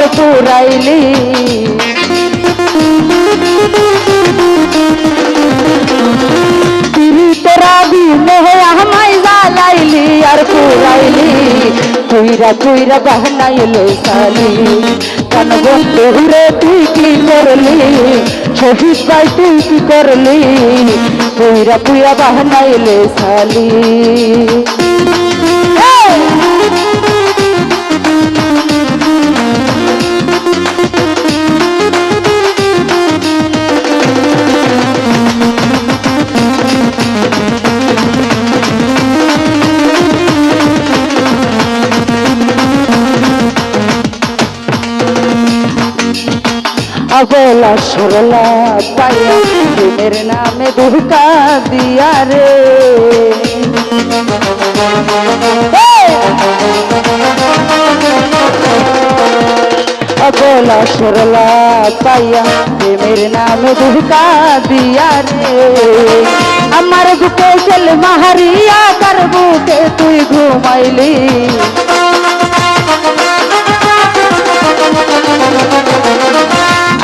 আমার পুরাইলি কুইরা বাহনাইলে সালি কান বন্ধু করলি? করলি? কুইরা বাহনাইলে সালি আগলা সরলা পাইয়া প্রেমের নামে দুর্গা দিয়া রে। আগলা সরলা পাইয়া প্রেমের নামে দুর্গা দিয়া রে। আমার বুকে ছেলে মাহারিয়া, কার বুকে তুই ঘুমাইলি?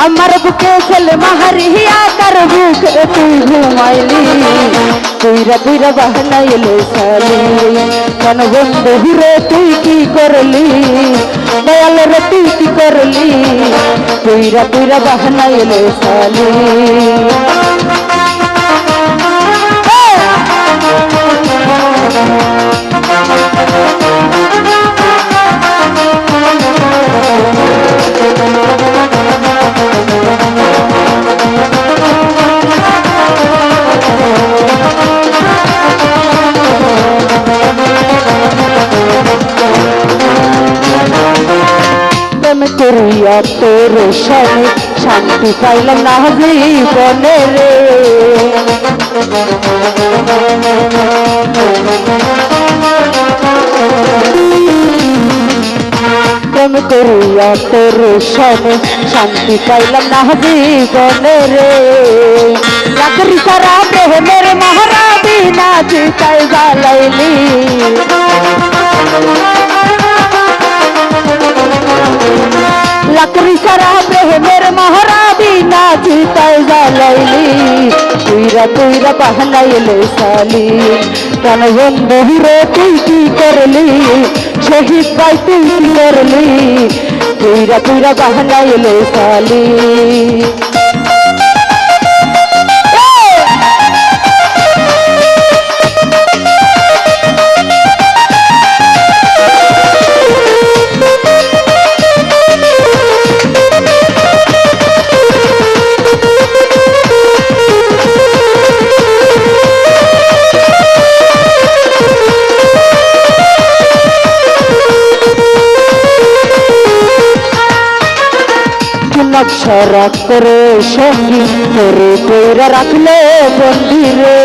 আমার বুকে ছেলে মাহারিয়া তার বুকে তুই ঘুমাইলি। তুইরা তুইরা বাহনাইলে সালি কেন বন্ধু হিরে, তুই কি করলি? দয়াল রে, তুই কি করলি? তুইরা তুইরা বাহনাইলে সালি করিয়া তোর সনে শান্তি পাইলাম না জীবনে রে। প্রেম করিয়া তোর সনে শান্তি পাইলাম না জীবনে রে। চাকরি সারা প্রেমের মহারা বিনা চিতাই জ্বালাইলি। লাকড়ি সারা প্রেমের মহারা বিনা চিতায় জ্বালাইলি তুইরা তুইরা বাহনাইলে সালি কেন বন্ধু রে তুই কি করলি শহীদ ভাই তুই কি করলি তুইরা তুইরা বাহনাইলে সালি নকশরা করে সঙ্গী করে, কইরা রাখলে মন্দিরে।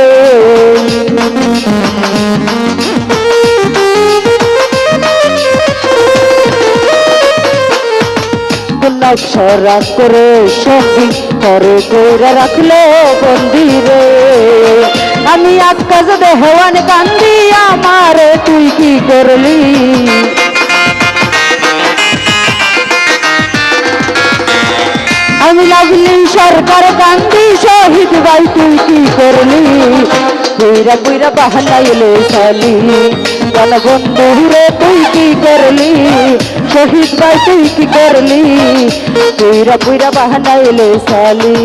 নকশরা করে সঙ্গী করে, কইরা রাখলে মন্দিরে। আমি আজকাজ দেহওয়ান কান্দি, আমার তুই কি করলি? আমি লাগলি সরকার কান্দি শহীদ ভাই, তুই কি করলি? কইরা কইরা বাহানাইলে চালি বন্ধু রে তুই কি করলি? শহীদ ভাই, তুই কি করলি? কইরা কইরা বাহানাইলে সালি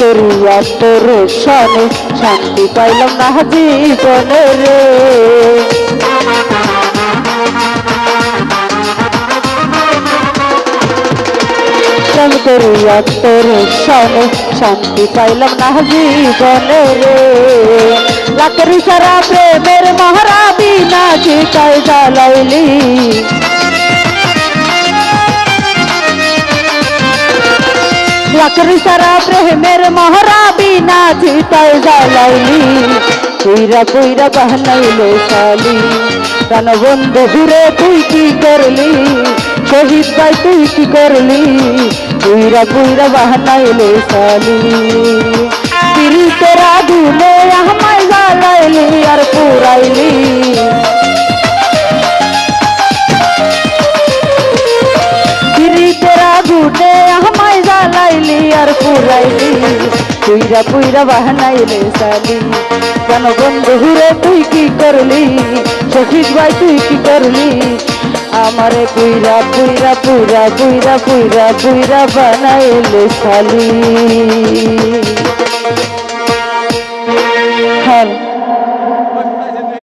করিয়া তোর সনে শান্তি পাইলাম না জীবনে রে। শান্তি পাইলাম না জীবনে রে। লাকড়ি সারা প্রেমের মহারা বিনা চিতায় জ্বালাইলি। লাকড়ি সারা প্রেমের মহরা বিনা চিতায় জ্বালাইলি। পুইরা পুইরা বাহানাইলে শালি। প্রাণ বন্ধু হুরে তুই কি করলি? শহীদ ভাই, তুই কি করলি? পুইরা পুইরা বাহানাইলে শালি। পিরিতের আগুনে আমায় আর পুরাইলি, পুইরা পুইরা বাহানাইলে সালি কেন বন্ধু হুরে, তুই কি করলি? শহীদ ভাই, তুই কি করলি? আমারে পুইরা পুইরা পুইরা পুইরা পুইরা পুইরা বানাইলে সালি হ্যাঁ।